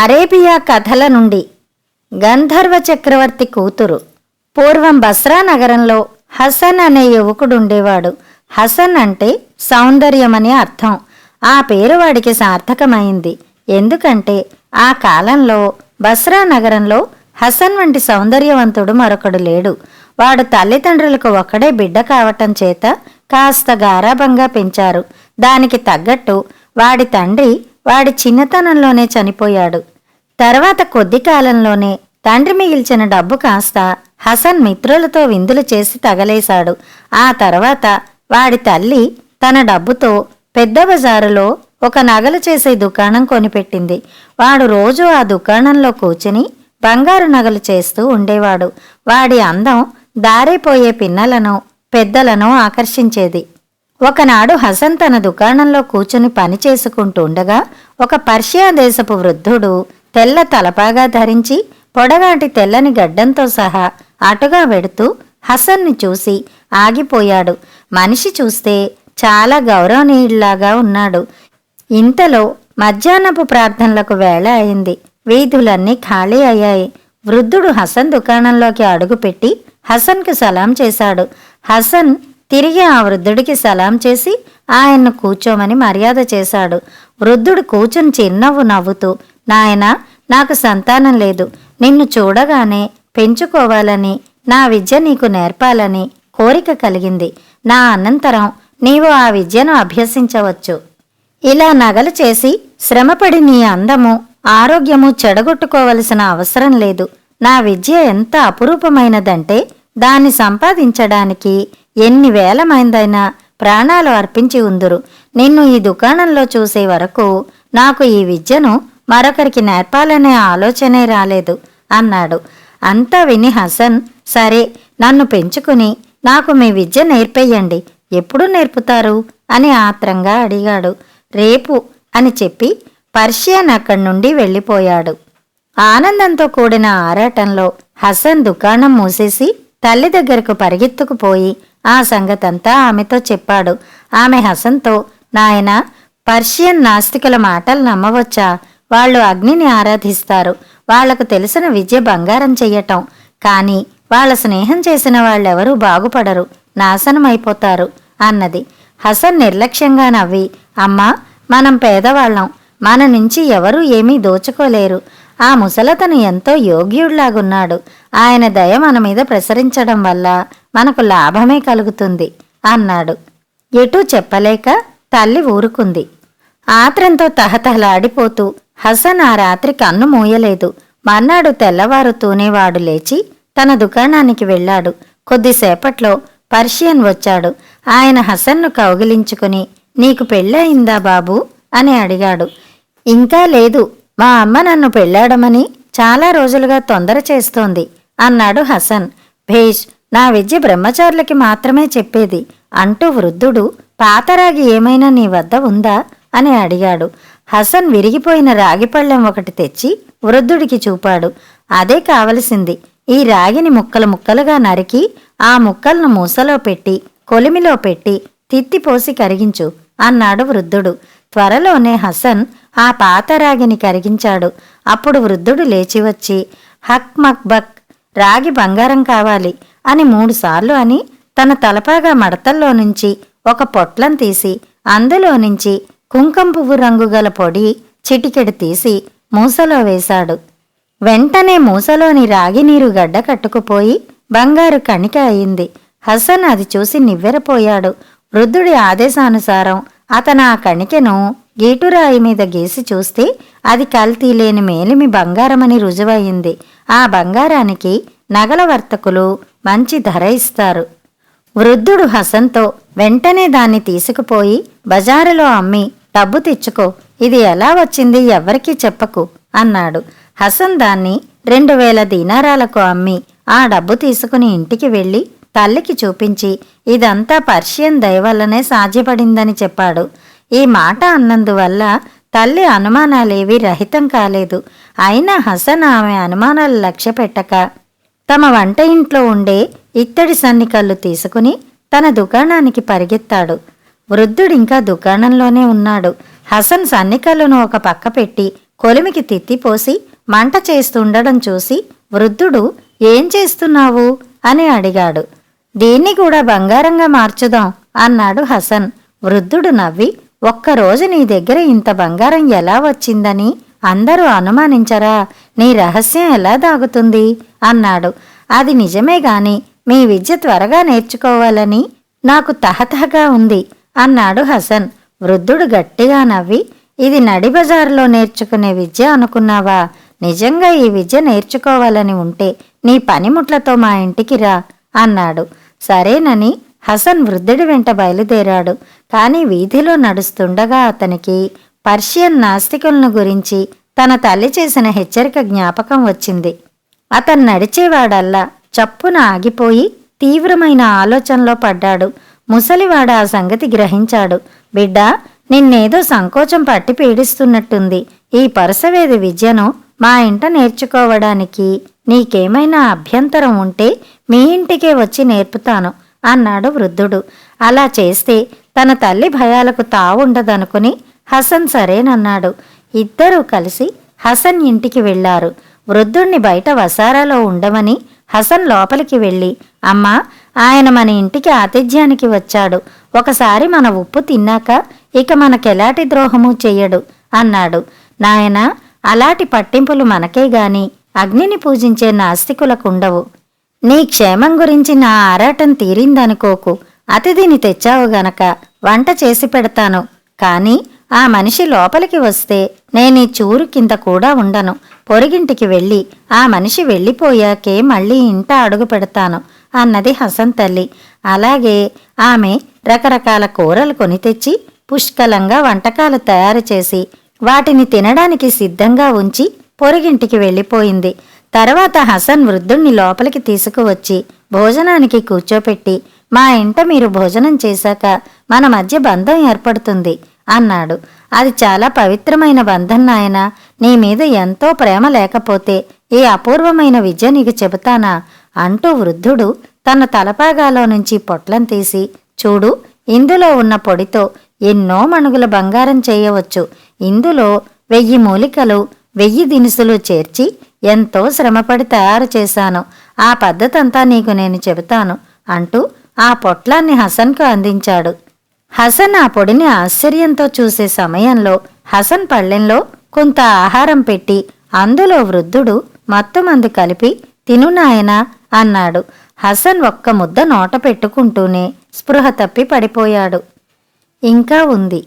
Arabia కథల నుండి గంధర్వ చక్రవర్తి కూతురు. పూర్వం బస్రా నగరంలో హసన్ అనే యువకుడుండేవాడు. హసన్ అంటే సౌందర్యమని అర్థం. ఆ పేరు వాడికి సార్థకమైంది. ఎందుకంటే ఆ కాలంలో బస్రా నగరంలో హసన్ వంటి సౌందర్యవంతుడు మరొకడు లేడు. వాడు తల్లిదండ్రులకు ఒక్కడే బిడ్డ కావటం చేత కాస్త గారాభంగా పెంచారు. దానికి తగ్గట్టు వాడి తండ్రి వాడి చిన్నతనంలోనే చనిపోయాడు. తర్వాత కొద్ది కాలంలోనే తండ్రి మిగిల్చిన డబ్బు కాస్త హసన్ మిత్రులతో విందులు చేసి తగలేశాడు. ఆ తర్వాత వాడి తల్లి తన డబ్బుతో పెద్ద బజారులో ఒక నగలు చేసే దుకాణం కొనిపెట్టింది. వాడు రోజు ఆ దుకాణంలో కూర్చుని బంగారు నగలు చేస్తూ ఉండేవాడు. వాడి అందం దారిపోయే పిన్నలను పెద్దలను ఆకర్షించేది. ఒకనాడు హసన్ తన దుకాణంలో కూర్చుని పని చేసుకుంటూ ఉండగా ఒక పర్షియా దేశపు వృద్ధుడు తెల్ల తలపాగా ధరించి పొడగాటి తెల్లని గడ్డంతో సహా అటుగా వెడుతూ హసన్ని చూసి ఆగిపోయాడు. మనిషి చూస్తే చాలా గౌరవనీయుడిలాగా ఉన్నాడు. ఇంతలో మధ్యాహ్నపు ప్రార్థనలకు వేళ అయింది. వీధులన్నీ ఖాళీ అయ్యాయి. వృద్ధుడు హసన్ దుకాణంలోకి అడుగుపెట్టి హసన్కు సలాం చేశాడు. హసన్ తిరిగి ఆ వృద్ధుడికి సలాం చేసి ఆయన్ను కూర్చోమని మర్యాద చేశాడు. వృద్ధుడు కూర్చుని చిరునవ్వు నవ్వుతూ నాయనా నాకు సంతానం లేదు. నిన్ను చూడగానే పెంచుకోవాలని నా విద్య నీకు నేర్పాలని కోరిక కలిగింది. నా అనంతరం నీవు ఆ విద్యను అభ్యసించవచ్చు. ఇలా నగలు చేసి శ్రమపడి నీ అందము ఆరోగ్యము చెడగొట్టుకోవలసిన అవసరం లేదు. నా విద్య ఎంత అపురూపమైనదంటే దాన్ని సంపాదించడానికి ఎన్ని వేల మందైనా ప్రాణాలు అర్పించి ఉందురు. నిన్ను ఈ దుకాణంలో చూసే వరకు నాకు ఈ విద్యను మరొకరికి నేర్పాలనే ఆలోచనే రాలేదు అన్నాడు. అంతా విని హసన్ సరే నన్ను పెంచుకుని నాకు మీ విద్య నేర్పేయండి. ఎప్పుడు నేర్పుతారు? అని ఆత్రంగా అడిగాడు. రేపు అని చెప్పి పర్షియన్ అక్కడి నుండి వెళ్ళిపోయాడు. ఆనందంతో కూడిన ఆరాటంలో హసన్ దుకాణం మూసేసి తల్లి దగ్గరకు పరిగెత్తుకుపోయి ఆ సంగతంతా ఆమెతో చెప్పాడు. ఆమె హసన్తో నాయన పర్షియన్ నాస్తికుల మాటలు నమ్మవచ్చా? వాళ్ళు అగ్నిని ఆరాధిస్తారు. వాళ్ళకు తెలిసిన విద్య బంగారం చెయ్యటం. కానీ వాళ్ళ స్నేహం చేసిన వాళ్ళెవరూ బాగుపడరు. నాశనమైపోతారు అన్నది. హసన్ నిర్లక్ష్యంగా నవ్వి అమ్మా మనం పేదవాళ్ళం. మన నుంచి ఎవరూ ఏమీ దోచుకోలేరు. ఆ ముసలతను ఎంతో యోగ్యుడిలాగున్నాడు. ఆయన దయ మన మీద ప్రసరించడం వల్ల మనకు లాభమే కలుగుతుంది అన్నాడు. ఎటూ చెప్పలేక తల్లి ఊరుకుంది. ఆత్రంతో తహతహలాడిపోతూ హసన్ ఆ రాత్రి కన్ను మూయలేదు. మర్నాడు తెల్లవారుతూనే వాడు లేచి తన దుకాణానికి వెళ్ళాడు. కొద్దిసేపట్లో పర్షియన్ వచ్చాడు. ఆయన హసన్ను కౌగిలించుకుని నీకు పెళ్ళయిందా బాబూ? అని అడిగాడు. ఇంకా లేదు. మా అమ్మ నన్ను పెళ్ళాడమని చాలా రోజులుగా తొందర చేస్తోంది అన్నాడు హసన్. భేష్ నా విద్య బ్రహ్మచారులకి మాత్రమే చెప్పేది. అంటూ వృద్ధుడు పాతరాగి ఏమైనా నీ వద్ద ఉందా? అని అడిగాడు. హసన్ విరిగిపోయిన రాగిపళ్ళెం ఒకటి తెచ్చి వృద్ధుడికి చూపాడు. అదే కావలసింది. ఈ రాగిని ముక్కలు ముక్కలుగా నరికి ఆ ముక్కలను మూసలో పెట్టి కొలిమిలో పెట్టి తిత్తిపోసి కరిగించు అన్నాడు వృద్ధుడు. త్వరలోనే హసన్ ఆ పాత రాగిని కరిగించాడు. అప్పుడు వృద్ధుడు లేచి వచ్చి హక్ మక్ బక్ రాగి బంగారం కావాలి అని మూడుసార్లు అని తన తలపాగా మడతల్లో నుంచి ఒక పొట్లం తీసి అందులో నుంచి కుంకం పువ్వు రంగు గల పొడి చిటికెడు తీసి మూసలో వేశాడు. వెంటనే మూసలోని రాగి నీరు గడ్డ కట్టుకుపోయి బంగారు కణిక అయింది. హసన్ అది చూసి నివ్వెరపోయాడు. వృద్ధుడి ఆదేశానుసారం అతను ఆ కణికెను గీటురాయి మీద గీసి చూస్తే అది కల్తీ లేని మేలిమి బంగారమని రుజువయింది ఆ బంగారానికి నగల వర్తకులు మంచి ధర ఇస్తారు. వృద్ధుడు హసన్తో వెంటనే దాన్ని తీసుకుపోయి బజారులో అమ్మి డబ్బు తెచ్చుకో. ఇది ఎలా వచ్చింది ఎవ్వరికీ చెప్పకు అన్నాడు. హసన్ దాన్ని రెండు వేల దీనారాలకు అమ్మి ఆ డబ్బు తీసుకుని ఇంటికి వెళ్ళి తల్లికి చూపించి ఇదంతా పర్షియన్ దయవల్లనే సాధ్యపడిందని చెప్పాడు. ఈ మాట అన్నందువల్ల తల్లి అనుమానాలేవీ రహితం కాలేదు. అయినా హసన్ ఆమె అనుమానాలు లక్ష్య పెట్టక తమ వంట ఇంట్లో ఉండే ఇత్తడి సన్నికళ్ళు తీసుకుని తన దుకాణానికి పరిగెత్తాడు. వృద్ధుడింకా దుకాణంలోనే ఉన్నాడు. హసన్ సన్నికలను ఒక పక్క పెట్టి కొలిమికి తిత్తిపోసి మంట చేస్తుండడం చూసి వృద్ధుడు ఏం చేస్తున్నావు? అని అడిగాడు. దీన్ని కూడా బంగారంగా మార్చుదాం అన్నాడు హసన్. వృద్ధుడు నవ్వి ఒక్కరోజు నీ దగ్గర ఇంత బంగారం ఎలా వచ్చిందని? అందరూ అనుమానించరా? నీ రహస్యం ఎలా దాగుతుంది? అన్నాడు. అది నిజమే గాని మీ విద్య త్వరగా నేర్చుకోవాలని నాకు తహతహగా ఉంది. అన్నాడు హసన్. వృద్ధుడు గట్టిగా నవ్వి ఇది నడి బజారులో నేర్చుకునే విద్య అనుకున్నావా? నిజంగా ఈ విద్య నేర్చుకోవాలని ఉంటే నీ పనిముట్లతో మా ఇంటికి రా అన్నాడు. సరేనని హసన్ వృద్ధుడి వెంట బయలుదేరాడు. కాని వీధిలో నడుస్తుండగా అతనికి పర్షియన్ నాస్తికులను గురించి తన తల్లి చేసిన హెచ్చరిక జ్ఞాపకం వచ్చింది. అతను నడిచేవాడల్లా చప్పున ఆగిపోయి తీవ్రమైన ఆలోచనలో పడ్డాడు. ముసలివాడు ఆ సంగతి గ్రహించాడు. బిడ్డా నిన్నేదో సంకోచం పట్టి పీడిస్తున్నట్టుంది. ఈ పరసవేది విద్యను మా ఇంట నేర్చుకోవడానికి నీకేమైనా అభ్యంతరం ఉంటే మీ ఇంటికే వచ్చి నేర్పుతాను అన్నాడు వృద్ధుడు. అలా చేస్తే తన తల్లి భయాలకు తావుండదనుకుని హసన్ సరేనన్నాడు. ఇద్దరూ కలిసి హసన్ ఇంటికి వెళ్ళారు వృద్ధుణ్ణి బయట వసారాలో ఉండమని హసన్ లోపలికి వెళ్ళి అమ్మా ఆయన మన ఇంటికి ఆతిథ్యానికి వచ్చాడు. ఒకసారి మన ఉప్పు తిన్నాక ఇక మనకెలాంటి ద్రోహము చెయ్యడు అన్నాడు. నాయన అలాంటి పట్టింపులు మనకే గాని అగ్నిని పూజించే నాస్తికులకుండవు. నీ క్షేమం గురించి నా ఆరాటం తీరిందనుకోకు. అతిథిని తెచ్చావు గనక వంట చేసి పెడతాను. కాని ఆ మనిషి లోపలికి వస్తే నేనీ చూరు కింద కూడా ఉండను. పొరిగింటికి వెళ్ళి ఆ మనిషి వెళ్ళిపోయాకే మళ్ళీ ఇంట అడుగు పెడతాను. అన్నది హసన్ తల్లి. అలాగే ఆమె రకరకాల కూరలు కొని తెచ్చి పుష్కలంగా వంటకాలు తయారు చేసి వాటిని తినడానికి సిద్ధంగా ఉంచి పొరిగింటికి వెళ్ళిపోయింది. తర్వాత హసన్ వృద్ధుణ్ణి లోపలికి తీసుకువచ్చి భోజనానికి కూర్చోపెట్టి మా ఇంట మీరు భోజనం చేశాక మన మధ్య బంధం ఏర్పడుతుంది అన్నాడు. అది చాలా పవిత్రమైన బంధం నాయన. నీ మీద ఎంతో ప్రేమ లేకపోతే ఈ అపూర్వమైన విద్య నీకు చెబుతానా? అంటూ వృద్ధుడు తన తలపాగాలో నుంచి పొట్లం తీసి చూడు ఇందులో ఉన్న పొడితో ఎన్నో మణుగుల బంగారం చేయవచ్చు. ఇందులో వెయ్యి మూలికలు వెయ్యి దినుసులు చేర్చి ఎంతో శ్రమపడి తయారు చేశాను. ఆ పద్ధతంతా నీకు నేను చెబుతాను అంటూ ఆ పొట్లాన్ని హసన్కు అందించాడు. హసన్ ఆ పొడిని ఆశ్చర్యంతో చూసే సమయంలో హసన్ పళ్ళెంలో కొంత ఆహారం పెట్టి అందులో వృద్ధుడు మత్తుమందు కలిపి తిను నాయనా అన్నాడు. హసన్ ఒక్క ముద్ద నోట పెట్టుకుంటూనే స్పృహ తప్పి పడిపోయాడు. ఇంకా ఉంది.